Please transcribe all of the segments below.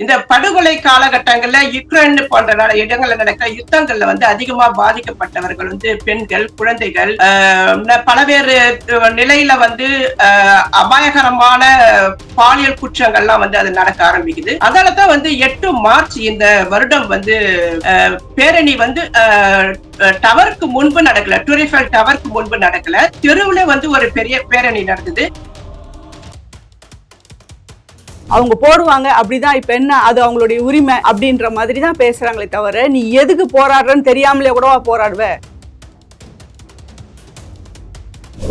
இந்த படுகொலை காலகட்டங்கள்ல யுக்ரைன் போன்ற இடங்கள்ல நடக்கிற யுத்தங்கள்ல வந்து அதிகமா பாதிக்கப்பட்டவர்கள் வந்து பெண்கள் குழந்தைகள் பலவேறு நிலையில வந்து ஆஹ், அபாயகரமான பாலியல் குற்றங்கள்லாம் வந்து அது நடக்க ஆரம்பிக்குது. அதனாலதான் வந்து எட்டு மார்ச் இந்த வருடம் வந்து ஆஹ், பேரணி வந்து ஆஹ், டவருக்கு முன்பு நடக்கல. டூரிஃபல் டவருக்கு முன்பு நடக்கல. தெருவுல வந்து ஒரு பெரிய பேரணி நடந்தது. அவங்க போடுவாங்க. அப்படிதான் இப்ப என்ன? அது அவங்களுடைய உரிமை அப்படின்ற மாதிரி தான் பேசுறாங்களே தவிர நீ எதுக்கு போராடுறன்னு தெரியாமலே கூடவா போராடுவ?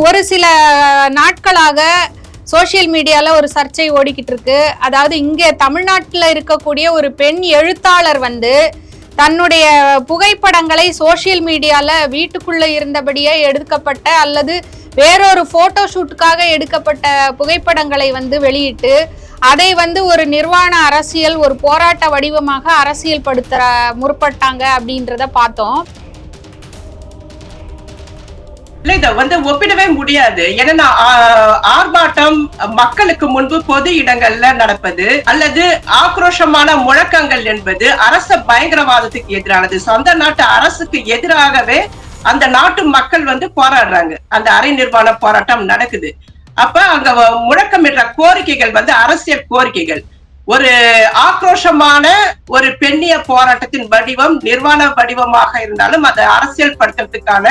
ஒரு சில நாட்களாக சோஷியல் மீடியால ஒரு சர்ச்சை ஓடிக்கிட்டு இருக்கு. அதாவது இங்கே தமிழ்நாட்டில் இருக்கக்கூடிய ஒரு பெண் எழுத்தாளர் வந்து தன்னுடைய புகைப்படங்களை சோஷியல் மீடியால வீட்டுக்குள்ள இருந்தபடியே எடுக்கப்பட்ட அல்லது வேறொரு போட்டோ ஷூட்டுக்காக எடுக்கப்பட்ட புகைப்படங்களை வந்து வெளியிட்டு அதை வந்து ஒரு நிர்வாண அரசியல் ஒரு போராட்ட வடிவமாக அரசியல் படுத்த முற்பட்டாங்க அப்படின்றத பார்த்தோம். இல்ல இத வந்து ஒப்பிடவே முடியாது. ஏன்னா ஆர்ப்பாட்டம் மக்களுக்கு முன்பு பொது இடங்கள்ல நடப்பது அல்லது ஆக்ரோஷமான முழக்கங்கள் என்பது அரச பயங்கரவாதத்துக்கு எதிரானது. சொந்த நாட்டு அரசுக்கு எதிராகவே அந்த நாட்டு மக்கள் வந்து போராடுறாங்க. அந்த அரை நிர்வாண போராட்டம் நடக்குது. அப்ப அங்க முழக்கமிடுற கோரிக்கைகள் வந்து அரசியல் கோரிக்கைகள். ஒரு ஆக்ரோஷமான ஒரு பெண்ணிய போராட்டத்தின் வடிவம் நிர்வாண வடிவமாக இருந்தாலும் அதை அரசியல் படுத்துறதுக்கான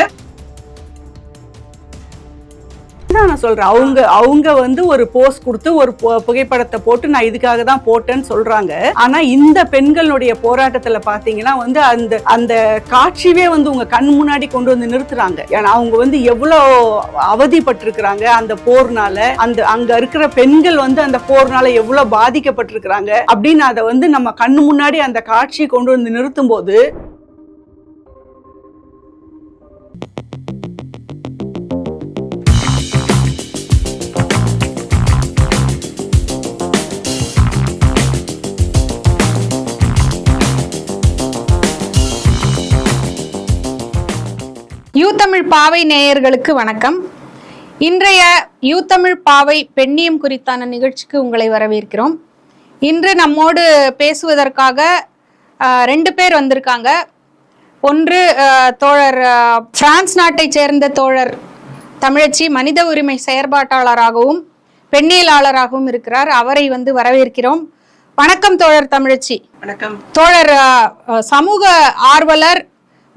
தான் நான் சொல்கிறேன் அவங்க அவங்க வந்து ஒரு போஸ்ட் கொடுத்து ஒரு பு- புகைப்படத்தை போட்டு நான் இதுக்காக தான் போட்டேன்னு சொல்றாங்க. ஆனா இந்த பெண்களுடைய போராட்டத்துல பாத்தீங்கன்னா வந்து அந்த அந்த காட்சியே வந்து உங்க கண் முன்னாடி கொண்டு வந்து நிறுத்துறாங்க. ஏன்னா அவங்க வந்து எவ்வளோ அவதிப்பட்டிருக்கிறாங்க அந்த போர்னால. அந்த அங்க இருக்கிற பெண்கள் வந்து அந்த போர்னால எவ்வளவு பாதிக்கப்பட்டிருக்கிறாங்க. அப்படின்னு அதை வந்து நம்ம கண் முன்னாடி அந்த காட்சியை கொண்டு வந்து நிறுத்தும் போது தமிழ் பாவை நேயர்களுக்கு வணக்கம். இன்றைய யூ தமிழ் பாவை பெண்ணியம் குறித்தான நிகழ்ச்சிக்கு உங்களை வரவேற்கிறோம். இன்று நம்மோடு பேசுவதற்காக ரெண்டு பேர் வந்திருக்காங்க. ஒன்று தோழர் பிரான்ஸ் நாட்டைச் சேர்ந்த தோழர் தமிழச்சி மனித உரிமை செயற்பாட்டாளராகவும் பெண்ணியலாளராகவும் இருக்கிறார். அவரை வந்து வரவேற்கிறோம். வணக்கம் தோழர் தமிழச்சி. வணக்கம். தோழர் சமூக ஆர்வலர்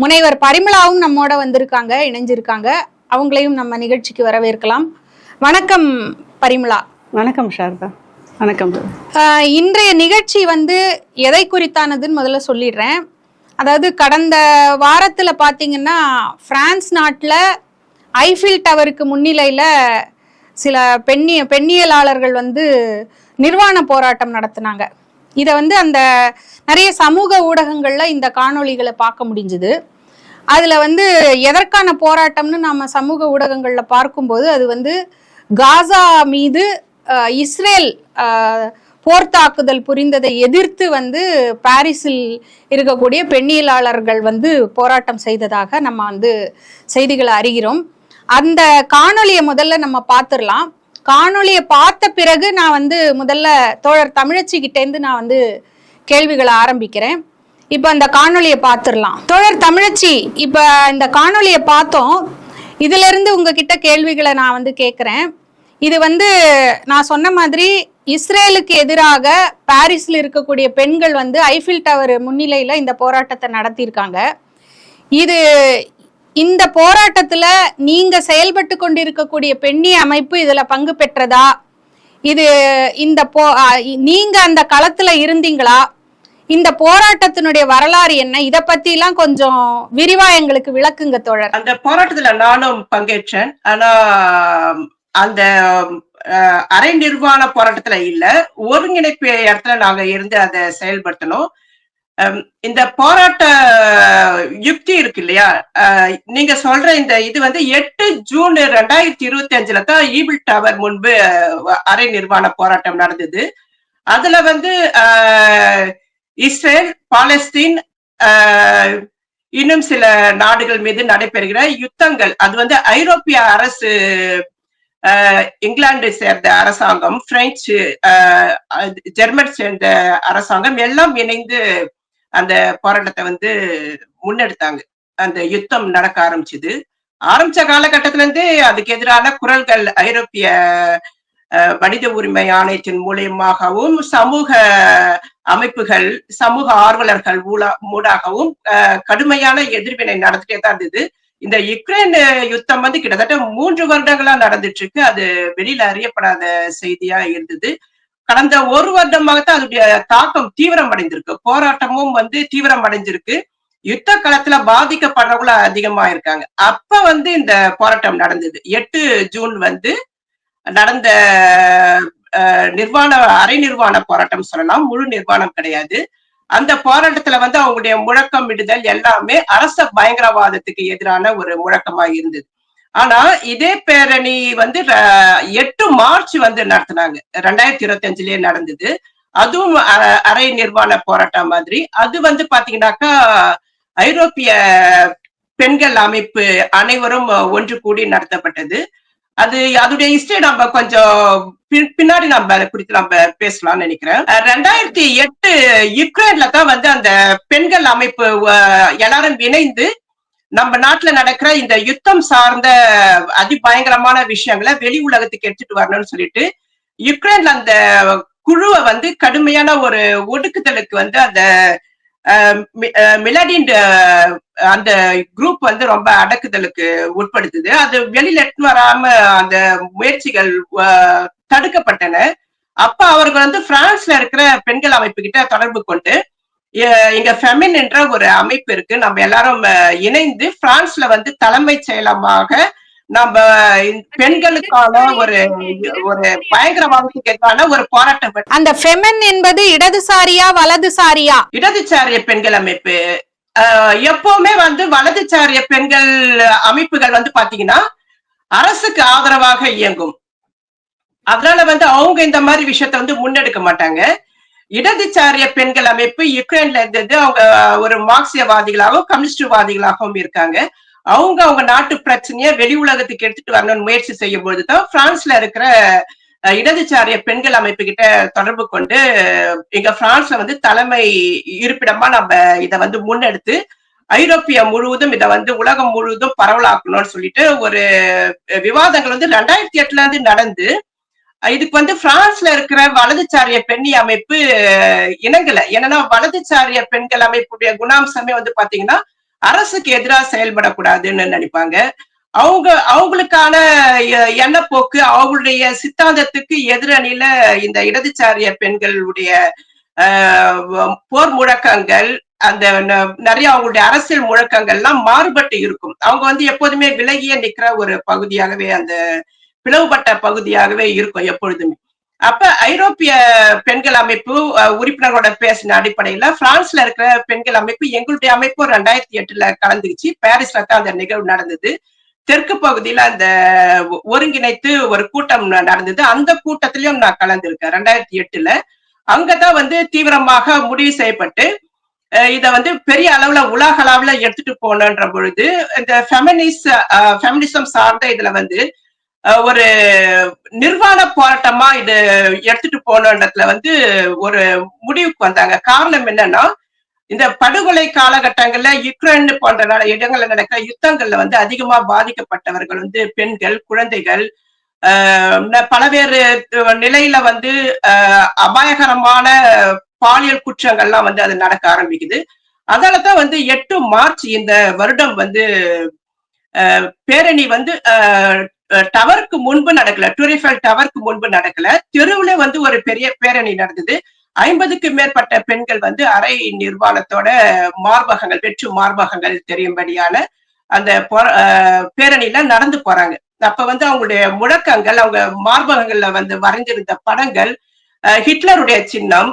முனைவர் பரிமளாவும் நம்மோட வந்திருக்காங்க இணைஞ்சிருக்காங்க. அவங்களையும் நம்ம நிகழ்ச்சிக்கு வரவேற்கலாம். வணக்கம் பரிமளா. வணக்கம் சாரதா. வணக்கம். இன்றைய நிகழ்ச்சி வந்து எதை குறித்தானதுன்னு முதல்ல சொல்லிடுறேன். அதாவது கடந்த வாரத்துல பாத்தீங்கன்னா பிரான்ஸ் நாட்டுல ஐஃபில் டவருக்கு முன்னிலையில சில பெண்ணிய பெண்ணியலாளர்கள் வந்து நிர்வாண போராட்டம் நடத்தினாங்க. இதை வந்து அந்த நிறைய சமூக ஊடகங்கள்ல இந்த காணொளிகளை பார்க்க முடிஞ்சுது. அதுல வந்து எதற்கான போராட்டம்னு நாம சமூக ஊடகங்கள்ல பார்க்கும்போது அது வந்து காசா மீது இஸ்ரேல் போர் தாக்குதல் புரிந்ததை எதிர்த்து வந்து பாரிஸில் இருக்கக்கூடிய பெண்ணியலாளர்கள் வந்து போராட்டம் செய்ததாக நம்ம வந்து செய்திகளை அறிகிறோம். அந்த காணொலியை முதல்ல நம்ம பார்த்துடலாம். காணொலியை பார்த்த பிறகு நான் வந்து முதல்ல தோழர் தமிழச்சி கிட்டேருந்து நான் வந்து கேள்விகளை ஆரம்பிக்கிறேன். இப்போ அந்த காணொலியை பார்த்துடலாம். தோழர் தமிழச்சி இப்போ இந்த காணொலியை பார்த்தோம். இதிலிருந்து உங்ககிட்ட கேள்விகளை நான் வந்து கேட்குறேன் இது வந்து நான் சொன்ன மாதிரி இஸ்ரேலுக்கு எதிராக பாரிஸில் இருக்கக்கூடிய பெண்கள் வந்து ஐஃபில் டவர் முன்னிலையில் இந்த போராட்டத்தை நடத்தியிருக்காங்க. இது இந்த போராட்டத்துல நீங்க செயல்பட்டு கொண்டிருக்கக்கூடிய பெண்ணி அமைப்பு இதுல பங்கு பெற்றதா? இது இந்த போ நீங்க அந்த களத்துல இருந்தீங்களா? இந்த போராட்டத்தினுடைய வரலாறு என்ன? இத பத்தி எல்லாம் கொஞ்சம் விரிவா எங்களுக்கு விளக்குங்க தோழர். அந்த போராட்டத்துல நானும் பங்கேற்றேன். ஆனா அந்த அரை நிர்வாண போராட்டத்துல இல்ல. ஒருங்கிணைப்பு இடத்துல நாங்க இருந்து அதை செயல்படுத்தணும். இந்த போராட்ட யுக்தி இருக்கு இல்லையா? நீங்க சொல்ற இந்த இது வந்து எட்டு ஜூன் ரெண்டாயிரத்தி இருபத்தி அஞ்சுல தான் ஈபிள் டவர் முன்பு அரை நிர்வாண போராட்டம் நடந்தது. அதுல வந்து இஸ்ரேல் பாலஸ்தீன் இன்னும் சில நாடுகள் மீது நடைபெறுகிற யுத்தங்கள். அது வந்து ஐரோப்பிய அரசு அஹ், இங்கிலாந்து சேர்ந்த அரசாங்கம் பிரெஞ்சு ஜெர்மன் சேர்ந்த அரசாங்கம் எல்லாம் இணைந்து அந்த போராட்டத்தை வந்து முன்னெடுத்தாங்க. அந்த யுத்தம் நடக்க ஆரம்பிச்சது. ஆரம்பிச்ச காலகட்டத்தில இருந்தே அதுக்கு எதிரான குரல்கள் ஐரோப்பிய மனித உரிமை ஆணையத்தின் மூலியமாகவும் சமூக அமைப்புகள் சமூக ஆர்வலர்கள் ஊடா- மூடாகவும் அஹ், கடுமையான எதிர்வினை நடந்துட்டே தான் இருந்தது. இந்த யுக்ரைன் யுத்தம் வந்து கிட்டத்தட்ட மூன்று வருடங்களா நடந்துட்டு இருக்கு. அது வெளியில அறியப்படாத செய்தியா இருந்தது. கடந்த ஒரு வருடமாகத்தான் அதனுடைய தாக்கம் தீவிரம் அடைந்திருக்கு போராட்டமும் வந்து தீவிரம் அடைஞ்சிருக்கு யுத்த காலத்துல பாதிக்கப்படுறவங்கள அதிகமா இருக்காங்க அப்ப வந்து இந்த போராட்டம் நடந்தது. எட்டு ஜூன் வந்து நடந்த அஹ், நிர்வாண அரை நிர்வாண போராட்டம் சொல்லலாம். முழு நிர்வாணம் கிடையாது. அந்த போராட்டத்துல வந்து அவங்களுடைய முழக்கம் விடுதல் எல்லாமே அரச பயங்கரவாதத்துக்கு எதிரான ஒரு முழக்கமா இருந்தது ஆனா இதே பேரணி வந்து எட்டு மார்ச் வந்து நடத்தினாங்க. ரெண்டாயிரத்தி இருபத்தி அஞ்சுலயே நடந்தது. அதுவும் அ- அரை நிர்வாண போராட்டம் மாதிரி. அது வந்து பாத்தீங்கன்னாக்கா ஐரோப்பிய பெண்கள் அமைப்பு அனைவரும் ஒன்று கூடி நடத்தப்பட்டது. அது அதோடைய ஹிஸ்டரி நம்ம கொஞ்சம் பின்- பின்னாடி நம்ம அதை குறித்து நம்ம பேசலாம்னு நினைக்கிறேன். ரெண்டாயிரத்தி எட்டு யுக்ரைன்ல தான் வந்து அந்த பெண்கள் அமைப்பு எல்லாரும் இணைந்து நம்ம நாட்டுல நடக்கிற இந்த யுத்தம் சார்ந்த அதிபயங்கரமான விஷயங்களை வெளி உலகத்துக்கு எடுத்துட்டு வரணும்னு சொல்லிட்டு யுக்ரைன்ல அந்த குழுவை வந்து கடுமையான ஒரு ஒடுக்குதலுக்கு வந்து அந்த மிலடின் மி- அந்த குரூப் வந்து ரொம்ப அடக்குதலுக்கு உட்படுத்துது. அது வெளியில எடுத்து வராம அந்த முயற்சிகள் தடுக்கப்பட்டன. அப்ப அவர்கள் வந்து பிரான்ஸ்ல இருக்கிற பெண்கள் அமைப்பு கிட்ட தொடர்பு கொண்டு எ- இங்க ஃபெமின் என்ற ஒரு அமைப்பு இருக்கு. நம்ம எல்லாரும் இணைந்து பிரான்ஸ்ல வந்து தலைமைச் செயலமாக நம்ம பெண்களுக்கான ஒரு ஒரு பயங்கரவாதத்துக்கு எதிரான ஒரு போராட்டம் அந்த ஃபெமன் என்பது இடதுசாரியா வலதுசாரியா? இடதுசாரிய பெண்கள் அமைப்பு. எப்பவுமே வந்து வலதுசாரிய பெண்கள் அமைப்புகள் வந்து பாத்தீங்கன்னா அரசுக்கு ஆதரவாக இயங்கும். அதனால வந்து அவங்க இந்த மாதிரி விஷயத்த வந்து முன்னெடுக்க மாட்டாங்க. இடதுசாரிய பெண்கள் அமைப்பு யுக்ரைன்ல இருந்தது. அவங்க ஒரு மார்க்சியவாதிகளாகவும் கம்யூனிஸ்டவாதிகளாகவும் இருக்காங்க. அவங்க அவங்க நாட்டு பிரச்சனையை வெளி உலகத்துக்கு எடுத்துட்டு வரணும்னு முயற்சி செய்யும் பொழுதுதான் பிரான்ஸ்ல இருக்கிற இடதுசாரிய பெண்கள் அமைப்பு கிட்ட தொடர்பு கொண்டு இங்க பிரான்ஸ்ல வந்து தலைமை இருப்பிடமா நம்ம இதை வந்து முன்னெடுத்து ஐரோப்பியா முழுவதும் இதை வந்து உலகம் முழுவதும் பரவலாக்கணும்னு சொல்லிட்டு ஒரு விவாதங்கள் வந்து ரெண்டாயிரத்தி எட்டுல இருந்து நடந்து இதுக்கு வந்து பிரான்ஸ்ல இருக்கிற வலதுசாரிய பெண்ணி அமைப்பு இணங்கல. ஏன்னா வலதுசாரிய பெண்கள் அமைப்புடைய குணாம்சமே வந்து பாத்தீங்கன்னா அரசுக்கு எதிராக செயல்படக்கூடாதுன்னு நினைப்பாங்க. அவங்க அவங்களுக்கான எ- எண்ணப்போக்கு அவங்களுடைய சித்தாந்தத்துக்கு எதிரணியில இந்த இடதுசாரிய பெண்களுடைய போர் முழக்கங்கள் அந்த ந- நிறைய அவங்களுடைய அரசியல் முழக்கங்கள்லாம் மாறுபட்டு இருக்கும். அவங்க வந்து எப்போதுமே விலகிய நிக்கிற ஒரு பகுதியாகவே அந்த பிளவுபட்ட பகுதியாகவே இருக்கும் எப்பொழுதுமே. அப்ப ஐரோப்பிய பெண்கள் அமைப்பு உறுப்பினர்களோட பேசின அடிப்படையில பிரான்ஸ்ல இருக்கிற பெண்கள் அமைப்பு எங்களுடைய அமைப்பு ரெண்டாயிரத்தி எட்டுல கலந்துச்சு பாரிஸ்ல தான் அந்த நிகழ்வு நடந்தது. தெற்கு பகுதியில அந்த ஒ- ஒருங்கிணைத்து ஒரு கூட்டம் நடந்தது. அந்த கூட்டத்திலயும் நான் கலந்திருக்கேன் ரெண்டாயிரத்தி எட்டுல. அங்கதான் வந்து தீவிரமாக முடிவு செய்யப்பட்டு இத வந்து பெரிய அளவுல உலக அளவுல எடுத்துட்டு போனன்ற பொழுது இந்த ஃபெமினிஸ் ஃபெமினிசம் சார்ந்த இதுல வந்து ஒரு நிர்வாண போராட்டமா இது எடுத்துட்டு போகணுன்றதுல வந்து ஒரு முடிவுக்கு வந்தாங்க. காரணம் என்னன்னா இந்த படுகொலை காலகட்டங்கள்ல யுக்ரைன் போன்ற இடங்கள்ல நடக்கிற யுத்தங்கள்ல வந்து அதிகமா பாதிக்கப்பட்டவர்கள் வந்து பெண்கள் குழந்தைகள் ஆஹ் பலவேறு நிலையில வந்து அபாயகரமான பாலியல் குற்றங்கள்லாம் வந்து அது நடக்க ஆரம்பிக்குது. அதனாலதான் வந்து எட்டு மார்ச் இந்த வருடம் வந்து பேரணி வந்து டவருக்கு முன்பு நடக்கல. டூரிஃபல் டவருக்கு முன்பு நடக்கல. தெருவுல வந்து ஒரு பெரிய பேரணி நடந்தது. ஐம்பதுக்கு மேற்பட்ட பெண்கள் வந்து அரை நிர்வாணத்தோட மார்பகங்கள் வெற்று மார்பகங்கள் தெரியும்படியான அந்த பேரணியில நடந்து போறாங்க. அப்ப வந்து அவங்களுடைய முழக்கங்கள் அவங்க மார்பகங்கள்ல வந்து வரைஞ்சிருந்த படங்கள் ஹிட்லருடைய சின்னம்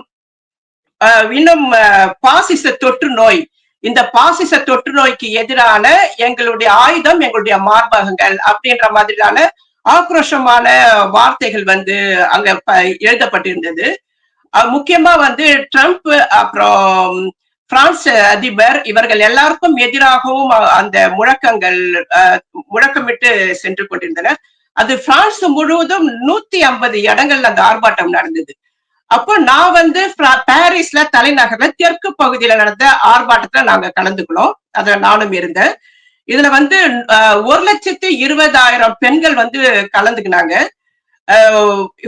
இன்னும் பாசிச தொற்று நோய் இந்த பாசிச தொற்று நோய்க்கு எதிரான எங்களுடைய ஆயுதம் எங்களுடைய மார்பகங்கள் அப்படின்ற மாதிரியான ஆக்ரோஷமான வார்த்தைகள் வந்து அங்க எழுதப்பட்டிருந்தது. முக்கியமா வந்து ட்ரம்ப் அப்புறம் பிரான்ஸ் அதிபர் இவர்கள் எல்லாருக்கும் எதிராகவும் அந்த முழக்கங்கள் முழக்கமிட்டு சென்று கொண்டிருந்தனர். அது பிரான்ஸ் முழுவதும் நூத்தி ஐம்பது இடங்கள்ல அந்த ஆர்ப்பாட்டம் நடந்தது. அப்போ நான் வந்து பாரிஸ்ல தலைநகர்ல தெற்கு பகுதியில நடந்த ஆர்ப்பாட்டத்துல நாங்க கலந்துக்கணும் அதுல நானும் இருந்தேன். இதுல வந்து ஒரு லட்சத்தி இருபதாயிரம் பெண்கள் வந்து கலந்துக்கினாங்க.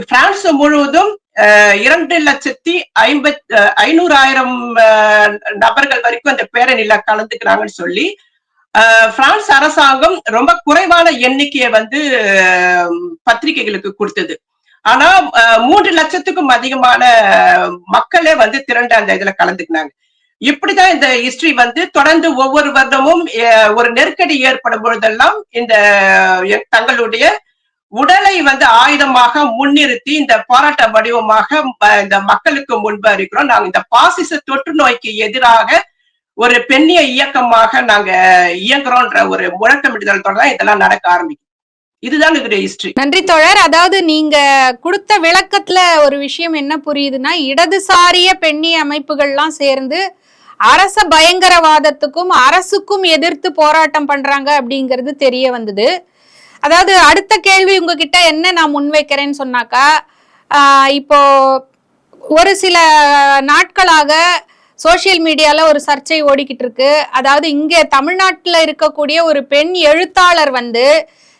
பிரான்ஸ் முழுவதும் அஹ், இரண்டு லட்சத்தி ஐம்பத் அஹ், ஐநூறாயிரம் நபர்கள் வரைக்கும் அந்த பேரணியில கலந்துக்கிறாங்கன்னு சொல்லி பிரான்ஸ் அரசாங்கம் ரொம்ப குறைவான எண்ணிக்கையை வந்து பத்திரிகைகளுக்கு கொடுத்தது. ஆனா மூன்று லட்சத்துக்கும் அதிகமான மக்களே வந்து திரண்டு அந்த இதுல கலந்துக்கினாங்க. இப்படிதான் இந்த ஹிஸ்டரி வந்து தொடர்ந்து ஒவ்வொரு வருடமும் ஒரு நெருக்கடி ஏற்படும் பொழுதெல்லாம் இந்த தங்களுடைய உடலை வந்து ஆயுதமாக முன்னிறுத்தி இந்த போராட்ட வடிவமாக இந்த மக்களுக்கு முன்பு அறிக்கிறோம் நாங்க இந்த பாசிச தொற்று நோய்க்கு எதிராக ஒரு பெண்ணிய இயக்கமாக நாங்க இயங்குறோன்ற ஒரு முழக்கமிடுதல் தான் இதெல்லாம் நடக்க ஆரம்பிக்கும் இதுதான் இதோட ஹிஸ்டரி நன்றி தோழர். அதாவது நீங்க கொடுத்த விளக்கத்துல ஒரு விஷயம் என்ன புரியுதுன்னா இடதுசாரிய பெண்ணி அமைப்புகள்லாம் சேர்ந்து அரச பயங்கரவாதத்துக்கும் அரசுக்கும் எதிர்த்து போராட்டம் பண்றாங்க அப்படிங்கிறது தெரிய வந்தது. அதாவது அடுத்த கேள்வி உங்ககிட்ட என்ன நான் முன்வைக்கிறேன்னு சொன்னாக்கா இப்போ ஒரு சில நாட்களாக சோஷியல் மீடியால ஒரு சர்ச்சை ஓடிக்கிட்டு இருக்கு. அதாவது இங்க தமிழ்நாட்டில் இருக்கக்கூடிய ஒரு பெண் எழுத்தாளர் வந்து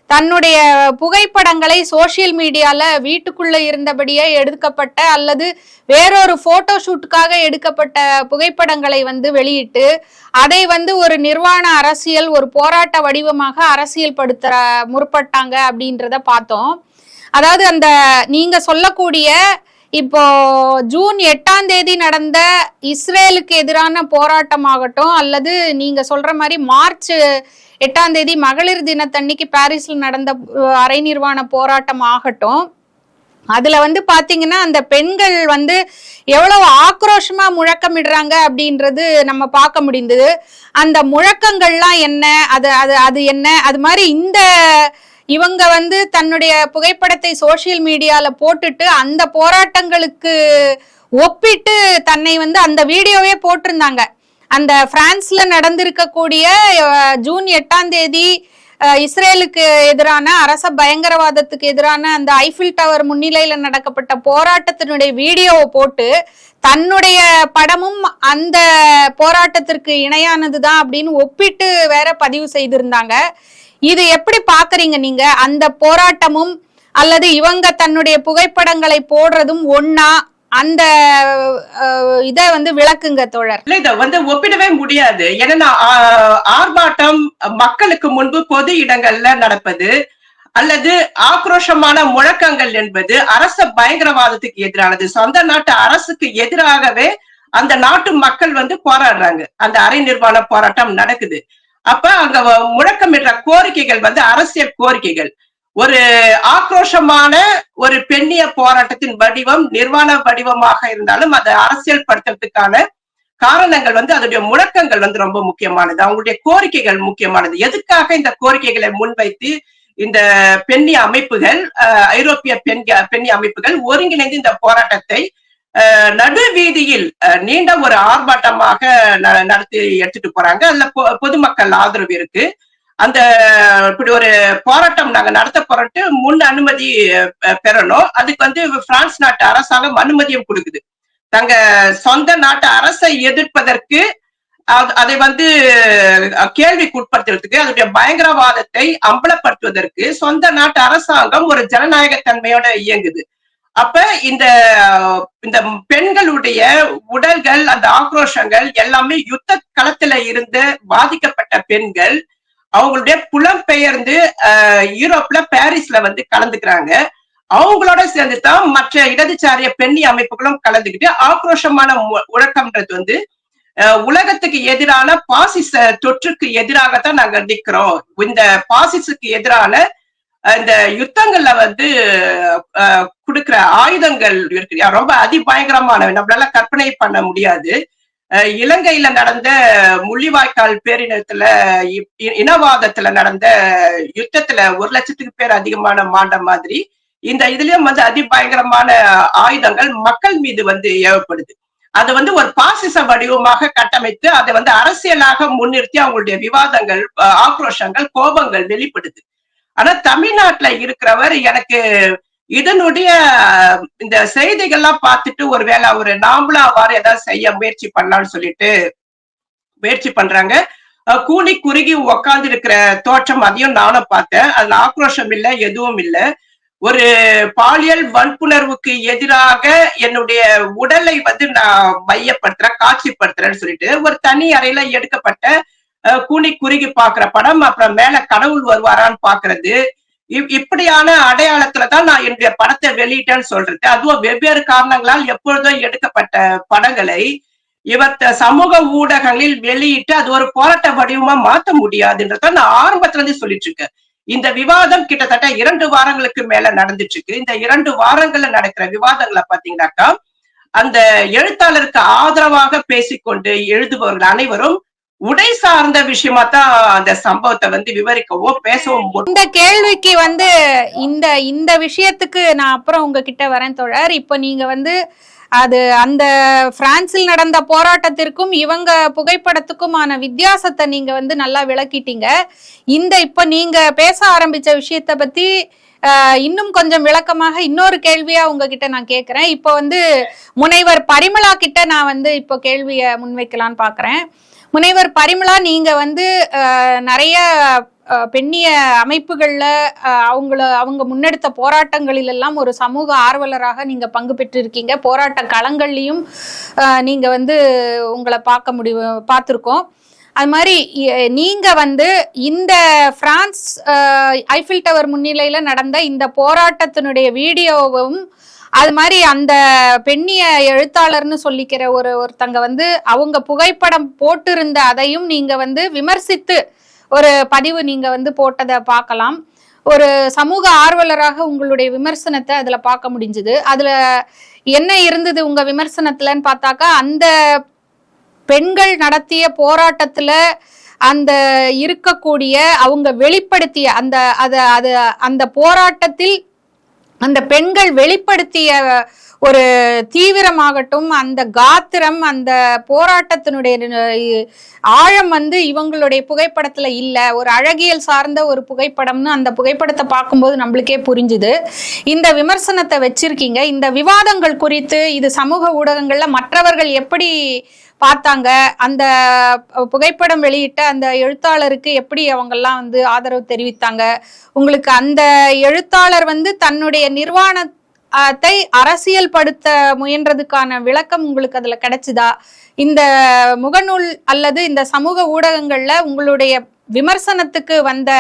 தன்னுடைய புகைப்படங்களை சோஷியல் மீடியால வீட்டுக்குள்ள இருந்தபடியே எடுக்கப்பட்ட அல்லது வேறொரு போட்டோ ஷூட்டுக்காக எடுக்கப்பட்ட புகைப்படங்களை வந்து வெளியிட்டு அதை வந்து ஒரு நிர்வாண அரசியல் ஒரு போராட்ட வடிவமாக அரசியல் படுத்த முற்பட்டாங்க அப்படின்றத பார்த்தோம். அதாவது அந்த நீங்க சொல்லக்கூடிய இப்போ ஜூன் எட்டாம் தேதி நடந்த இஸ்ரேலுக்கு எதிரான போராட்டமாகட்டும் அல்லது நீங்க சொல்ற மாதிரி மார்ச் எட்டாம் தேதி மகளிர் தினத்தன்னைக்கு பாரிஸ்ல நடந்த அரை நிர்வாண போராட்டம் ஆகட்டும். அதுல வந்து பாத்தீங்கன்னா அந்த பெண்கள் வந்து எவ்வளவு ஆக்ரோஷமா முழக்கமிடுறாங்க அப்படின்றது நம்ம பார்க்க முடிந்தது. அந்த முழக்கங்கள்லாம் என்ன அது அது அது என்ன அது மாதிரி இந்த இவங்க வந்து தன்னுடைய புகைப்படத்தை சோஷியல் மீடியால போட்டுட்டு அந்த போராட்டங்களுக்கு ஒப்பிட்டு தன்னை வந்து அந்த வீடியோவே போட்டிருந்தாங்க. அந்த பிரான்ஸ்ல நடந்திருக்கக்கூடிய ஜூன் எட்டாம் தேதி இஸ்ரேலுக்கு எதிரான அரச பயங்கரவாதத்துக்கு எதிரான அந்த ஐஃபில் டவர் முன்னிலையில நடக்கப்பட்ட போராட்டத்தினுடைய வீடியோவை போட்டு தன்னுடைய படமும் அந்த போராட்டத்திற்கு இணையானதுதான் அப்படின்னு ஒப்பிட்டு வேற பதிவு செய்திருந்தாங்க. இது எப்படி பாக்குறீங்க நீங்க? அந்த போராட்டமும் அல்லது இவங்க தன்னுடைய புகைப்படங்களை போடுறதும் ஒன்னா அந்த இதை வந்து விளக்குங்க தோழர். இல்ல இத வந்து ஒப்பிடவே முடியாது. ஏன்னா ஆ- ஆர்ப்பாட்டம் மக்களுக்கு முன்பு பொது இடங்கள்ல நடப்பது அல்லது ஆக்ரோஷமான முழக்கங்கள் என்பது அரச பயங்கரவாதத்துக்கு எதிரானது. சொந்த நாட்டு அரசுக்கு எதிராகவே அந்த நாட்டு மக்கள் வந்து போராடுறாங்க. அந்த அரை நிர்வாண போராட்டம் நடக்குது. அப்ப அங்க முழக்கமிடுற கோரிக்கைகள் வந்து அரசியல் கோரிக்கைகள். ஒரு ஆக்ரோஷமான ஒரு பெண்ணிய போராட்டத்தின் வடிவம் நிர்வாண வடிவமாக இருந்தாலும் அதை அரசியல் படுத்துறதுக்கான காரணங்கள் வந்து அதனுடைய முழக்கங்கள் வந்து ரொம்ப முக்கியமானது. அவங்களுடைய கோரிக்கைகள் முக்கியமானது. எதுக்காக இந்த கோரிக்கைகளை முன்வைத்து இந்த பெண்ணிய அமைப்புகள் அஹ், ஐரோப்பிய பெண் பெண்ணிய அமைப்புகள் ஒருங்கிணைந்து இந்த போராட்டத்தை அஹ், நடு வீதியில் அஹ், நீண்ட ஒரு ஆர்ப்பாட்டமாக ந- நடத்தி எடுத்துட்டு போறாங்க. அதுல பொ- பொதுமக்கள் ஆதரவு இருக்கு. அந்த இப்படி ஒரு போராட்டம் நாங்க நடத்த போறோம்ட்டு முன் அனுமதி பெறணும். அதுக்கு வந்து பிரான்ஸ் நாட்டு அரசாங்கம் அனுமதியும் கொடுக்குது. தங்க சொந்த நாட்டு அரசை எதிர்ப்பதற்கு அது- அதை வந்து கேள்விக்குட்படுத்துறதுக்கு அதனுடைய பயங்கரவாதத்தை அம்பலப்படுத்துவதற்கு சொந்த நாட்டு அரசாங்கம் ஒரு ஜனநாயக தன்மையோட இயங்குது. அப்ப இந்த இந்த பெண்களுடைய உடல்கள் அந்த ஆக்ரோஷங்கள் எல்லாமே யுத்த களத்துல இருந்து பாதிக்கப்பட்ட பெண்கள் அவங்களுடைய புலம்பெயர்ந்து யூரோப்ல பாரிஸ்ல வந்து கலந்துக்கிறாங்க. அவங்களோட சேர்ந்து தான் மற்ற இடதுசாரிய பெண்ணி அமைப்புகளும் கலந்துக்கிட்டு ஆக்ரோஷமான மு- வந்து அஹ், உலகத்துக்கு எதிரான பாசிச தொற்றுக்கு எதிராகத்தான் நாங்க நிக்கிறோம். இந்த பாசிசுக்கு எதிரான இந்த யுத்தங்கள்ல வந்து கொடுக்குற ஆயுதங்கள் இருக்கு ரொம்ப அதிபயங்கரமானவை. நம்மளால கற்பனை பண்ண முடியாது. இலங்கையில நடந்த முள்ளிவாய்க்கால் பேரினத்துல இ- இனவாதத்துல நடந்த யுத்தத்துல ஒரு லட்சத்துக்கு பேர் அதிகமான மாண்ட மாதிரி இந்த இதுலயும் வந்து அதிபயங்கரமான ஆயுதங்கள் மக்கள் மீது வந்து ஏவப்படுது. அது வந்து ஒரு பாசிச வடிவமாக கட்டமைத்து அதை வந்து அரசியலாக முன்னிறுத்தி அவங்களுடைய விவாதங்கள் ஆக்ரோஷங்கள் கோபங்கள் வெளிப்படுது. ஆனா தமிழ்நாட்டுல இருக்கிறவர் எனக்கு இதனுடைய இந்த செய்திகள்லாம் பார்த்துட்டு ஒருவேளை அவரு நாமளும் அவ்வாறு ஏதாவது செய்ய முயற்சி பண்ணலாம்னு சொல்லிட்டு முயற்சி பண்றாங்க. அஹ் கூனி குறுகி உக்காந்து இருக்கிற தோற்றம் அதையும் நானும் பார்த்தேன். அதுல ஆக்ரோஷம் இல்லை எதுவும் இல்லை. ஒரு பாலியல் வன்புணர்வுக்கு எதிராக என்னுடைய உடலை வந்து நான் மையப்படுத்துறேன் காட்சிப்படுத்துறேன்னு சொல்லிட்டு ஒரு தனி அறையில எடுக்கப்பட்ட கூனி குறுகி பாக்குற படம் அப்புறம் மேல கடவுள் வருவாரான்னு பாக்குறது இப்படியான அடையாளத்துல தான் நான் என்னுடைய படத்தை வெளியிட்டேன்னு சொல்றது. அதுவும் வெவ்வேறு காரணங்களால் எப்பொழுதோ எடுக்கப்பட்ட படங்களை இவர்த்த சமூக ஊடகங்களில் வெளியிட்டு அது ஒரு போராட்ட வடிவமா மாத்த முடியாதுன்றத நான் ஆரம்பத்துல இருந்து சொல்லிட்டு இருக்கேன் இந்த விவாதம் கிட்டத்தட்ட இரண்டு வாரங்களுக்கு மேல நடந்துட்டு இருக்கு இந்த இரண்டு வாரங்கள்ல நடக்கிற விவாதங்களை பாத்தீங்கன்னாக்கா அந்த எழுத்தாளருக்கு ஆதரவாக பேசிக்கொண்டு எழுதுபவர்கள் அனைவரும் உடை சார்ந்த விஷயமா தான் அந்த சம்பவத்தை வந்து விவரிக்கவோ பேசவும் இந்த கேள்விக்கு வந்து இந்த இந்த விஷயத்துக்கு நான் அப்புறம் உங்ககிட்ட வரேன் தோழர். இப்ப நீங்க வந்து அது அந்த பிரான்சில் நடந்த போராட்டத்திற்கும் இவங்க புகைப்படத்துக்குமான வித்தியாசத்தை நீங்க வந்து நல்லா விளக்கிட்டீங்க. இந்த இப்ப நீங்க பேச ஆரம்பிச்ச விஷயத்த பத்தி ஆஹ், இன்னும் கொஞ்சம் விளக்கமாக இன்னொரு கேள்வியா உங்ககிட்ட நான் கேட்கிறேன் இப்போ வந்து முனைவர் பரிமளா கிட்ட நான் வந்து இப்போ கேள்வியை முன்வைக்கலான்னு பாக்குறேன். முனைவர் பரிமளா நீங்க வந்து நிறைய பெண்ணிய அமைப்புகள்ல அவங்கள அவங்க முன்னெடுத்த போராட்டங்களில் எல்லாம் ஒரு சமூக ஆர்வலராக நீங்க பங்கு பெற்றிருக்கீங்க. போராட்ட களங்கள்லையும் நீங்க வந்து உங்களை பார்க்க முடியும் பார்த்துருக்கோம். அது மாதிரி நீங்க வந்து இந்த பிரான்ஸ் ஐஃபில் டவர் முன்னிலையில நடந்த இந்த போராட்டத்தினுடைய வீடியோவும் அது மாதிரி அந்த பெண்ணிய எழுத்தாளர்னு சொல்லிக்கிற ஒரு ஒருத்தங்க வந்து அவங்க புகைப்படம் போட்டிருந்த அதையும் நீங்க வந்து விமர்சித்து ஒரு பதிவு நீங்க வந்து போட்டதை பார்க்கலாம். ஒரு சமூக ஆர்வலராக உங்களுடைய விமர்சனத்தை அதுல பார்க்க முடிஞ்சது. அதுல என்ன இருந்தது உங்க விமர்சனத்துலன்னு பார்த்தாக்கா அந்த பெண்கள் நடத்திய போராட்டத்துல அந்த இருக்கக்கூடிய அவங்க வெளிப்படுத்திய அந்த அத அது அந்த போராட்டத்தில் அந்த பெண்கள் வெளிப்படுத்திய ஒரு தீவிரமாகட்டும் அந்த காத்திரம் அந்த போராட்டத்தினுடைய ஆழம் வந்து இவங்களுடைய புகைப்படத்துல இல்ல. ஒரு அழகியல் சார்ந்த ஒரு புகைப்படம்னு அந்த புகைப்படத்தை பார்க்கும்போது நம்மளுக்கே புரிஞ்சுது. இந்த விமர்சனத்தை வச்சிருக்கீங்க. இந்த விவாதங்கள் குறித்து இது சமூக ஊடகங்கள்ல மற்றவர்கள் எப்படி பார்த்தாங்க. அந்த புகைப்படம் வெளியிட்ட அந்த எழுத்தாளருக்கு எப்படி அவங்கெல்லாம் வந்து ஆதரவு தெரிவித்தாங்க? உங்களுக்கு அந்த எழுத்தாளர் வந்து தன்னுடைய நிர்வாணத்தை அரசியல் படுத்த முயன்றதுக்கான விளக்கம் உங்களுக்கு அதுல கிடைச்சுதா? இந்த முகநூல் அல்லது இந்த சமூக ஊடகங்கள்ல உங்களுடைய விமர்சனத்துக்கு வந்த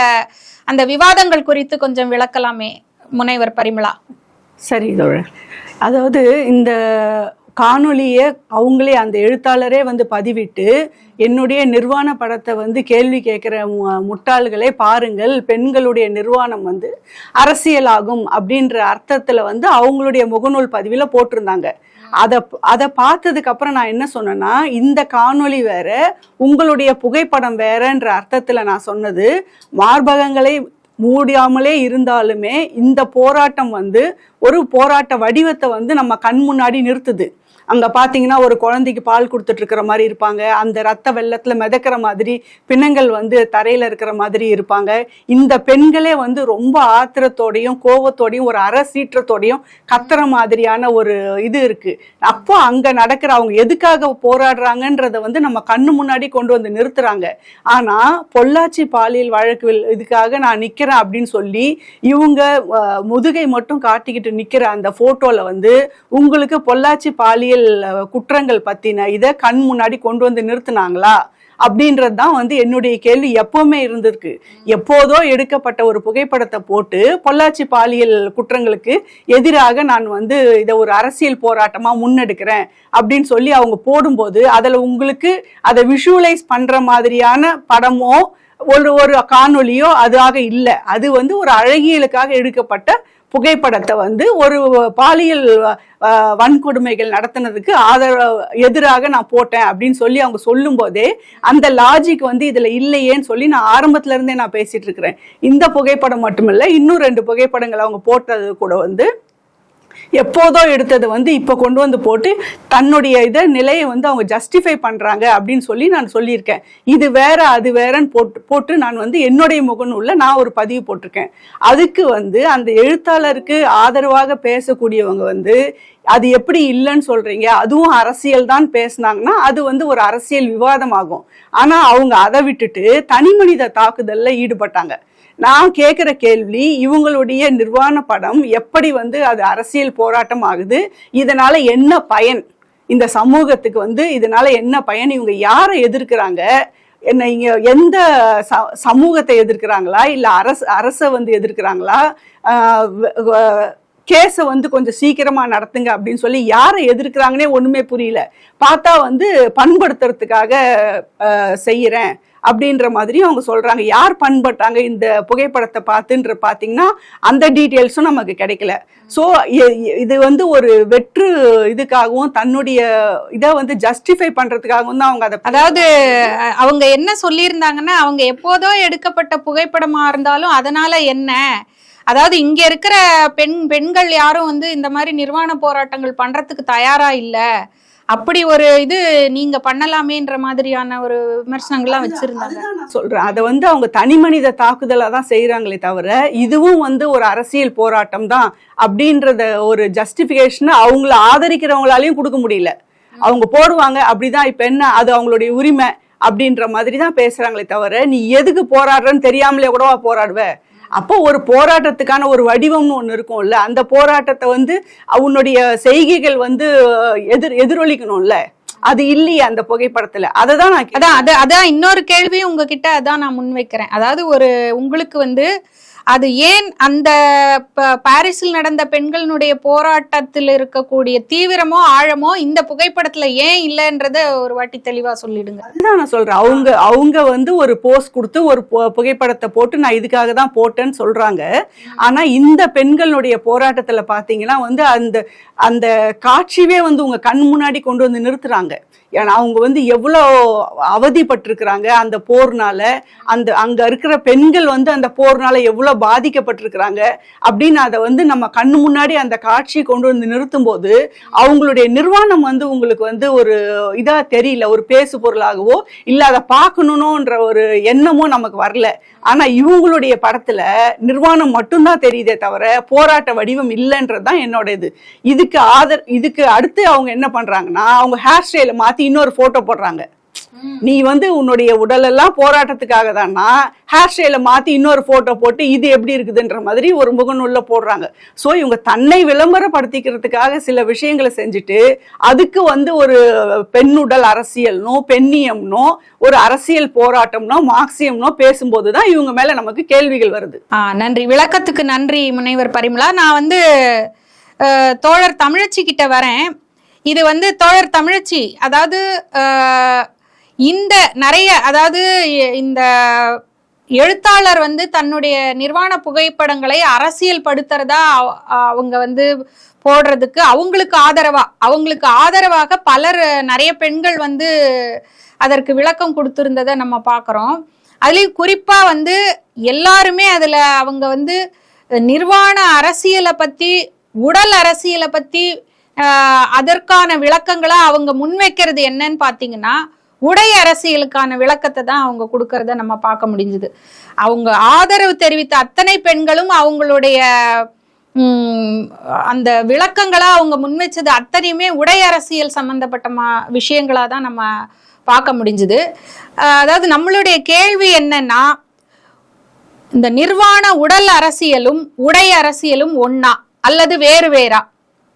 அந்த விவாதங்கள் குறித்து கொஞ்சம் விளக்கலாமே முனைவர் பரிமளா. சரி தோழர். அதாவது இந்த காணொளியை அவங்களே அந்த எழுத்தாளரே வந்து பதிவிட்டு என்னுடைய நிர்வாண படத்தை வந்து கேள்வி கேட்குற முட்டாள்களே பாருங்கள் பெண்களுடைய நிர்வாணம் வந்து அரசியலாகும் அப்படின்ற அர்த்தத்தில் வந்து அவங்களுடைய முகநூல் பதிவில் போட்டிருந்தாங்க. அதை அதை பார்த்ததுக்கு அப்புறம் நான் என்ன சொன்னேன்னா இந்த காணொளி வேற உங்களுடைய புகைப்படம் வேறன்ற அர்த்தத்தில் நான் சொன்னது மார்பகங்களை மூடியாமலே இருந்தாலுமே இந்த போராட்டம் வந்து ஒரு போராட்ட வடிவத்தை வந்து நம்ம கண் முன்னாடி நிறுத்துது. அங்கே பார்த்தீங்கன்னா ஒரு குழந்தைக்கு பால் கொடுத்துட்டு இருக்கிற மாதிரி இருப்பாங்க. அந்த ரத்த வெள்ளத்தில் மிதக்கிற மாதிரி பிணங்கள் வந்து தரையில் இருக்கிற மாதிரி இருப்பாங்க. இந்த பெண்களே வந்து ரொம்ப ஆத்திரத்தோடையும் கோவத்தோடையும் ஒரு அரசீற்றத்தோடையும் கத்துற மாதிரியான ஒரு இது இருக்கு. அப்போ அங்கே நடக்கிற அவங்க எதுக்காக போராடுறாங்கன்றத வந்து நம்ம கண்ணு முன்னாடி கொண்டு வந்து நிறுத்துறாங்க. ஆனா பொள்ளாச்சி பாலியல் வழக்கு இதுக்காக நான் நிக்கிறேன் அப்படின்னு சொல்லி இவங்க முதுகை மட்டும் காட்டிக்கிட்டு நிக்கிற அந்த போட்டோல வந்து உங்களுக்கு பொள்ளாச்சி பாலியல் அரசியல் குற்றங்கள் பத்தின இதை கண் முன்னாடி கொண்டு வந்து நிறுத்தினாங்களா? அப்படின்றது தான் வந்து என்னுடைய கேள்வி எப்பவுமே இருந்திருக்கு. எப்போதோ எடுக்கப்பட்ட ஒரு புகைப்படத்தை போட்டு பொள்ளாச்சி பாலியல் குற்றங்களுக்கு எதிராக நான் வந்து இதை ஒரு அரசியல் போராட்டமாக முன்னெடுக்கிறேன் அப்படின்னு சொல்லி அவங்க போடும்போது அதில் உங்களுக்கு அதை விஷுவலைஸ் பண்ணுற மாதிரியான படமோ ஒரு ஒரு காணொலியோ அதாக இல்லை. அது வந்து ஒரு அழகியலுக்காக எடுக்கப்பட்ட புகைப்படத்தை வந்து ஒரு பாலியல் வன்கொடுமைகள் நடத்தினதுக்கு ஆதரவு எதிராக நான் போட்டேன் அப்படின்னு சொல்லி அவங்க சொல்லும் போதே அந்த லாஜிக் வந்து இதுல இல்லையேன்னு சொல்லி நான் ஆரம்பத்துல இருந்தே நான் பேசிட்டு இருக்கிறேன். இந்த புகைப்படம் மட்டுமில்ல இன்னும் ரெண்டு புகைப்படங்கள் அவங்க போட்டது கூட வந்து எப்போதோ எடுத்ததை வந்து இப்போ கொண்டு வந்து போட்டு தன்னுடைய இதை நிலையை வந்து அவங்க ஜஸ்டிஃபை பண்ணுறாங்க அப்படின்னு சொல்லி நான் சொல்லியிருக்கேன். இது வேற அது வேறன்னு போட்டு போட்டு நான் வந்து என்னுடைய முகநூலில் நான் ஒரு பதிவு போட்டிருக்கேன். அதுக்கு வந்து அந்த எழுத்தாளருக்கு ஆதரவாக பேசக்கூடியவங்க வந்து அது எப்படி இல்லைன்னு சொல்கிறீங்க அதுவும் அரசியல் தான் பேசுனாங்கன்னா அது வந்து ஒரு அரசியல் விவாதமாகும். ஆனால் அவங்க அதை விட்டுட்டு தனி மனித தாக்குதலில் ஈடுபட்டாங்க. நான் கேட்குற கேள்வி இவங்களுடைய நிர்வாண படம் எப்படி வந்து அது அரசியல் போராட்டம் ஆகுது இதனால என்ன பயன்? இந்த சமூகத்துக்கு வந்து இதனால என்ன பயன்? இவங்க யாரை எதிர்க்கிறாங்க? என்ன இங்க எந்த ச- சமூகத்தை எதிர்க்கிறாங்களா? இல்ல அரசு அரசை வந்து எதிர்க்கிறாங்களா? கேஸை வந்து கொஞ்சம் சீக்கிரமாக நடத்துங்க அப்படின்னு சொல்லி யாரை எதிர்க்கிறாங்கன்னே ஒன்றுமே புரியல. பார்த்தா வந்து பண்படுத்துறதுக்காக செய்கிறேன் அப்படின்ற மாதிரி அவங்க சொல்கிறாங்க யார் பண்பட்டாங்க இந்த புகைப்படத்தை பார்த்துன்ற பார்த்தீங்கன்னா அந்த டீட்டெயில்ஸும் நமக்கு கிடைக்கல. ஸோ இது வந்து ஒரு வெற்று இதுக்காகவும் தன்னுடைய இதை வந்து ஜஸ்டிஃபை பண்ணுறதுக்காகவும் தான் அவங்க அதை அதாவது அவங்க என்ன சொல்லியிருந்தாங்கன்னா அவங்க எப்போதோ எடுக்கப்பட்ட புகைப்படமாக இருந்தாலும் அதனால் என்ன? அதாவது இங்க இருக்கிற பெண் பெண்கள் யாரும் வந்து இந்த மாதிரி நிர்வாண போராட்டங்கள் பண்றதுக்கு தயாரா இல்ல. அப்படி ஒரு இது நீங்க பண்ணலாமேன்ற மாதிரியான ஒரு விமர்சனங்கள்லாம் வச்சிருந்தாங்க. சொல்றேன். அதை வந்து அவங்க தனி மனித தாக்குதலா தான் செய்யறாங்களே தவிர இதுவும் வந்து ஒரு அரசியல் போராட்டம் தான் அப்படின்றத ஒரு ஜஸ்டிபிகேஷன் அவங்கள ஆதரிக்கிறவங்களாலையும் கொடுக்க முடியல. அவங்க போடுவாங்க அப்படிதான் இப்ப என்ன? அது அவங்களுடைய உரிமை. அப்படின்ற மாதிரி தான் பேசுறாங்களே தவிர நீ எதுக்கு போராடுறன்னு தெரியாமலே கூடவா போராடுவ? அப்போ ஒரு போராட்டத்துக்கான ஒரு வடிவம்னு ஒன்று இருக்கும்ல அந்த போராட்டத்தை வந்து உன்னுடைய செய்கைகள் வந்து எதிர் எதிரொலிக்கணும்ல? அது இல்லையே அந்த புகைப்படத்துல. அதை தான் நான் அதான் அதான் இன்னொரு கேள்வி உங்ககிட்ட அதான் நான் முன்வைக்கிறேன். அதாவது ஒரு உங்களுக்கு வந்து அது ஏன் அந்த ப- பாரிஸில் நடந்த பெண்களினுடைய போராட்டத்தில் இருக்கக்கூடிய தீவிரமோ ஆழமோ இந்த புகைப்படத்துல ஏன் இல்லைன்றத ஒரு வாட்டி தெளிவா சொல்லிடுங்க. அதுதான் நான் சொல்றேன். அவங்க அவங்க வந்து ஒரு போஸ்ட் கொடுத்து ஒரு புகைப்படத்தை போட்டு நான் இதுக்காக தான் போட்டேன்னு சொல்றாங்க. ஆனா இந்த பெண்களுடைய போராட்டத்துல பாத்தீங்கன்னா வந்து அந்த அந்த காட்சியவே வந்து உங்க கண் முன்னாடி கொண்டு வந்து நிறுத்துறாங்க. ஏன்னா அவங்க வந்து எவ்வளோ அவதிப்பட்டிருக்கிறாங்க அந்த போர்னால. அந்த அங்கே இருக்கிற பெண்கள் வந்து அந்த போர்னால எவ்வளோ பாதிக்கப்பட்டிருக்கிறாங்க அப்படின்னு அதை வந்து நம்ம கண்ணு முன்னாடி அந்த காட்சியை கொண்டு வந்து நிறுத்தும் போது அவங்களுடைய நிர்வாணம் வந்து உங்களுக்கு வந்து ஒரு இதாக தெரியல ஒரு பேசு பொருளாகவோ இல்லை அதை பார்க்கணுன்ற ஒரு எண்ணமோ நமக்கு வரல. ஆனால் இவங்களுடைய படத்தில் நிர்வாணம் மட்டும்தான் தெரியுதே தவிர போராட்ட வடிவம் இல்லைன்றது தான் என்னோட இது இதுக்கு ஆதர் இதுக்கு அடுத்து அவங்க என்ன பண்ணுறாங்கன்னா அவங்க ஹேர் ஸ்டைலை மாற்றி மாத்தி இன்னொரு போட்டோ போடுறாங்க. நீ வந்து உன்னுடைய உடலெல்லாம் போராட்டத்துக்காக தானா ஹேர் ஸ்டைல மாத்தி இன்னொரு போட்டோ போட்டு இது எப்படி இருக்குதுன்ற மாதிரி ஒரு முகநூல்ல போடுறாங்க. ஸோ இவங்க தன்னை விளம்பரப்படுத்திக்கிறதுக்காக சில விஷயங்களை செஞ்சுட்டு அதுக்கு வந்து ஒரு பெண்ணுடல் அரசியல்னோ பெண்ணியம்னோ ஒரு அரசியல் போராட்டம்னோ மார்க்சியம்னோ பேசும்போது தான் இவங்க மேல நமக்கு கேள்விகள் வருது. நன்றி. விளக்கத்துக்கு நன்றி முனைவர் பரிமலா நான் வந்து தோழர் தமிழச்சி கிட்ட வரேன். இது வந்து தோழர் தமிழச்சி. அதாவது இந்த நிறைய அதாவது இந்த எழுத்தாளர் வந்து தன்னுடைய நிர்வாண புகைப்படங்களை அரசியல் படுத்துறதா அவங்க வந்து போடுறதுக்கு அவங்களுக்கு ஆதரவா அவங்களுக்கு ஆதரவாக பலர் நிறைய பெண்கள் வந்து அதற்கு விளக்கம் கொடுத்திருந்ததை நம்ம பார்க்குறோம். அதுலேயும் குறிப்பாக வந்து எல்லாருமே அதில் அவங்க வந்து நிர்வாண அரசியலை பற்றி உடல் அரசியலை பற்றி அதற்கான விளக்கங்களை அவங்க முன்வைக்கிறது என்னன்னு பார்த்தீங்கன்னா உடை அரசியலுக்கான விளக்கத்தை தான் அவங்க கொடுக்கறத நம்ம பார்க்க முடிஞ்சுது. அவங்க ஆதரவு தெரிவித்த அத்தனை பெண்களும் அவங்களுடைய அந்த விளக்கங்களா அவங்க முன்வச்சது அத்தனையுமே உடை அரசியல் சம்பந்தப்பட்ட மா விஷயங்களா தான் நம்ம பார்க்க முடிஞ்சுது. அதாவது நம்மளுடைய கேள்வி என்னன்னா இந்த நிர்வாண உடல் அரசியலும் உடை அரசியலும் ஒன்னா அல்லது வேறு வேறா?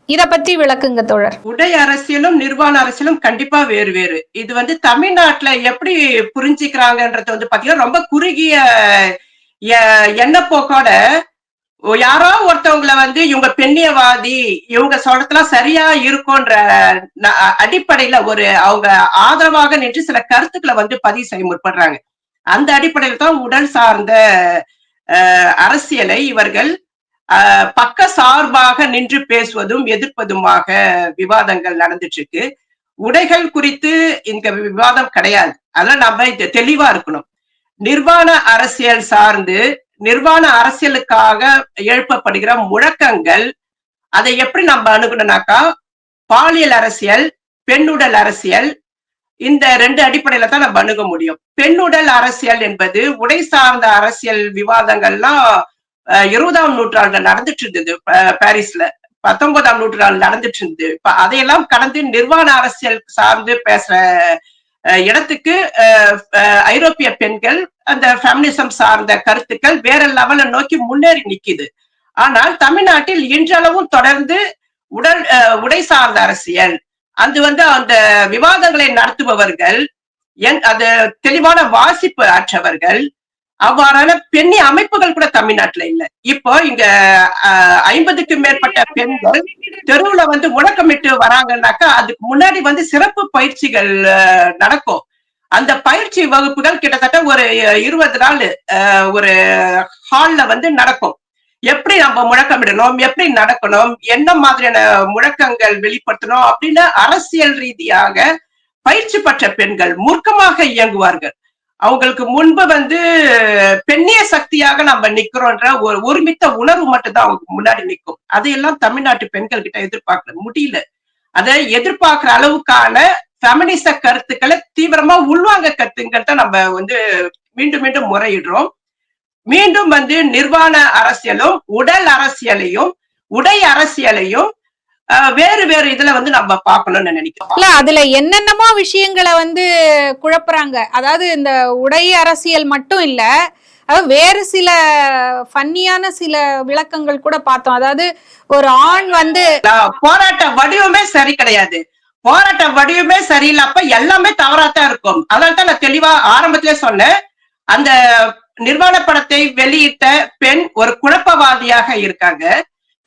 இத பத்தி விளக்குங்க தோழர். உடை அரசியலும் நிர்வாண அரசியலும் கண்டிப்பா வேறு வேறு. இது வந்து தமிழ்நாட்டுல எப்படி புரிஞ்சுக்கிறாங்கன்றது வந்து பாத்தீங்கன்னா ரொம்ப குறுகிய எண்ணப்போக்கோட யாரோ ஒருத்தவங்களை வந்து இவங்க பெண்ணியவாதி இவங்க சொல்றதுலாம் சரியா இருக்கும்ன்ற அடிப்படையில ஒரு அவங்க ஆதரவாக நின்று சில கருத்துக்களை வந்து பதிவு செய்ய முற்படுறாங்க. அந்த அடிப்படையில் தான் உடல் சார்ந்த அரசியலை இவர்கள் பக்க சார்பாக நின்று பேசுவதும் எதிர்ப்பதுமாக விவாதங்கள் நடந்துட்டு இருக்கு உடைகள் குறித்து இங்க விவாதம் கிடையாது. அதெல்லாம் நம்ம தெளிவா இருக்கணும். நிர்வாண அரசியல் சார்ந்து நிர்வாண அரசியலுக்காக எழுப்பப்படுகிற முழக்கங்கள் அதை எப்படி நம்ம அணுகணும்னாக்கா பாலியல் அரசியல் பெண்ணுடல் அரசியல் இந்த ரெண்டு அடிப்படையில தான் நம்ம அணுக முடியும். பெண்ணுடல் அரசியல் என்பது உடை சார்ந்த அரசியல் விவாதங்கள்லாம் இருபதாம் நூற்றாண்டுல நடந்துட்டு இருந்தது பாரிஸ்ல. பத்தொன்பதாம் நூற்றாண்டு நடந்துட்டு இருந்தது. இப்ப அதையெல்லாம் கடந்து நிர்வாண அரசியல் சார்ந்து பேசுற அஹ், இடத்துக்கு அஹ், ஐரோப்பிய பெண்கள் அந்த ஃபெமினிசம் சார்ந்த கருத்துக்கள் வேற லெவலை நோக்கி முன்னேறி நிக்குது. ஆனால் தமிழ்நாட்டில் இன்றளவும் தொடர்ந்து உடல் உடை சார்ந்த அரசியல் அது வந்து அந்த விவாதங்களை நடத்துபவர்கள் என் அது தெளிவான வாசிப்பு அற்றவர்கள் அவ்வாறான பெண்ணி அமைப்புகள் கூட தமிழ்நாட்டுல இல்ல. இப்போ இங்க அஹ், ஐம்பதுக்கு மேற்பட்ட பெண்கள் தெருவுல வந்து முழக்கமிட்டு வராங்கன்னாக்கா அதுக்கு முன்னாடி வந்து சிறப்பு பயிற்சிகள் நடக்கும். அந்த பயிற்சி வகுப்புகள் கிட்டத்தட்ட ஒரு இருபது நாள் ஒரு ஹால்ல வந்து நடக்கும். எப்படி நம்ம முழக்கமிடணும்? எப்படி நடக்கணும்? என்ன மாதிரியான முழக்கங்கள் வெளிப்படுத்தணும்? அப்படின்னு அரசியல் ரீதியாக பயிற்சி பெற்ற பெண்கள் மூர்க்கமாக இயங்குவார்கள். அவங்களுக்கு முன்பு வந்து பெண்ணிய சக்தியாக நம்ம நிக்கிறோன்ற ஒரு ஒருமித்த உணர்வு மட்டும்தான் அவங்களுக்கு முன்னாடி நிற்கும். அதையெல்லாம் தமிழ்நாட்டு பெண்கள் கிட்ட எதிர்பார்க்கல. முடியல. அதை எதிர்பார்க்கிற அளவுக்கான ஃபெமினிச கருத்துக்களை தீவிரமா உள்வாங்க கருத்துங்கிறத நம்ம வந்து மீண்டும் மீண்டும் முறையிடுறோம். மீண்டும் வந்து நிர்வாண அரசியலும் உடல் அரசியலையும் உடை அரசியலையும் வேறு வேறு இதுல வந்து நம்ம பார்க்கணும்னு நினைக்கிறோம் இல்ல அதுல என்னென்னமோ விஷயங்களை வந்து குழப்புறாங்க. அதாவது இந்த உடை அரசியல் மட்டும் இல்ல அதாவது வேறு சில ஃபன்னியான சில விளக்கங்கள் கூட பார்த்தோம். அதாவது ஒரு ஆண் வந்து போராட்ட வடிவமே சரி கிடையாது. போராட்ட வடிவமே சரியில்லை அப்ப எல்லாமே தவறாத்தான் இருக்கும். அதனால தான் நான் தெளிவா ஆரம்பத்திலே சொன்னேன். அந்த நிர்வாண படத்தை வெளியிட்ட பெண் ஒரு குழப்பவாதியாக இருக்காங்க.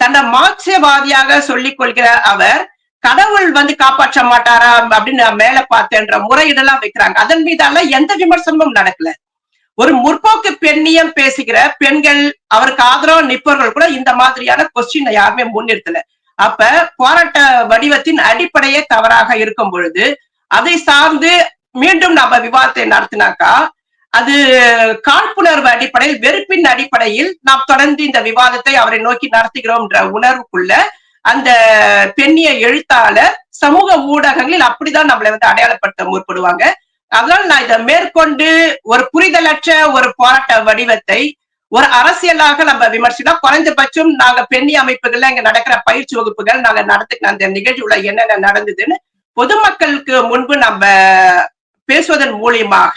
தன்னை மார்க்சியவாதியாக சொல்லிக் கொள்கிற அவர் கடவுள் வந்து காப்பாற்ற மாட்டாரா? அப்படின்னு நான் மேல பார்த்தேன்ற முறையீடெல்லாம் வைக்கிறாங்க. அதன் மீதெல்லாம் எந்த விமர்சனமும் நடக்கல. ஒரு முற்போக்கு பெண்ணியம் பேசுகிற பெண்கள் அவருக்கு ஆதரவு நிற்பவர்கள் கூட இந்த மாதிரியான கொஸ்டின் யாருமே முன்னிறுத்தல. அப்ப போராட்ட வடிவத்தின் அடிப்படையே தவறாக இருக்கும் பொழுது அதை சார்ந்து மீண்டும் நம்ம விவாதத்தை நடத்தினாக்கா அது காழ்ப்புணர்வு அடிப்படையில் வெறுப்பின் அடிப்படையில் நாம் தொடர்ந்து இந்த விவாதத்தை அவரை நோக்கி நடத்துகிறோம்ன்ற உணர்வுக்குள்ள அந்த பெண்ணிய எழுத்தாளர் சமூக ஊடகங்களில் அப்படிதான் நம்மளை வந்து அடையாளப்படுத்த முற்படுவாங்க. அதனால நான் இதை மேற்கொண்டு ஒரு புரிதலற்ற ஒரு போராட்ட வடிவத்தை ஒரு அரசியலாக நம்ம விமர்சினா குறைந்தபட்சம் நாங்க பெண்ணி அமைப்புகள்ல இங்க நடக்கிற பயிற்சி வகுப்புகள் நாங்க நடத்துக்கிற அந்த நிகழ்ச்சியுள்ள என்னென்ன நடந்ததுன்னு பொதுமக்களுக்கு முன்பு நம்ம பேசுவதன் மூலியமாக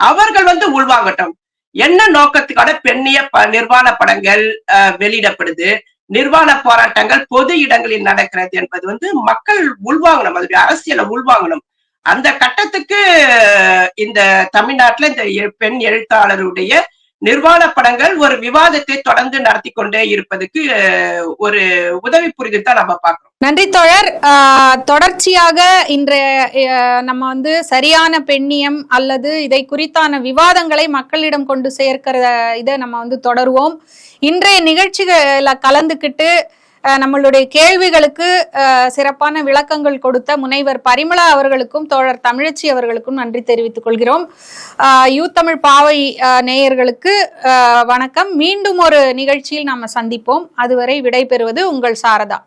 அவர்கள் வந்து உள்வாங்கட்டும். என்ன நோக்கத்துக்கான பெண்ணிய ப நிர்வாண படங்கள் அஹ், வெளியிடப்படுது? நிர்வாண போராட்டங்கள் பொது இடங்களில் நடக்கிறது என்பது வந்து மக்கள் உள்வாங்கணும். அது அரசியலை உள்வாங்கணும். அந்த கட்டத்துக்கு இந்த தமிழ்நாட்டுல இந்த எ- பெண் எழுத்தாளருடைய நிர்வாண படங்கள் ஒரு விவாதத்தை தொடர்ந்து நடத்தி கொண்டே இருப்பதுக்கு ஒரு உதவி புரிதல் தான் நம்ம பார்க்கிறோம். நன்றி தோழர். ஆஹ், தொடர்ச்சியாக இன்றைய நம்ம வந்து சரியான பெண்ணியம் அல்லது இதை குறித்தான விவாதங்களை மக்களிடம் கொண்டு சேர்க்கிற இதை நம்ம வந்து தொடருவோம். இன்றைய நிகழ்ச்சிகளை கலந்துக்கிட்டு நம்மளுடைய கேள்விகளுக்கு சிறப்பான விளக்கங்கள் கொடுத்த முனைவர் பரிமளா அவர்களுக்கும் தோழர் தமிழச்சி அவர்களுக்கும் நன்றி தெரிவித்துக் கொள்கிறோம். யூ தமிழ் பாவை நேயர்களுக்கு வணக்கம். மீண்டும் ஒரு நிகழ்ச்சியில் நாம் சந்திப்போம். அதுவரை விடைபெறுவது உங்கள் சாரதா.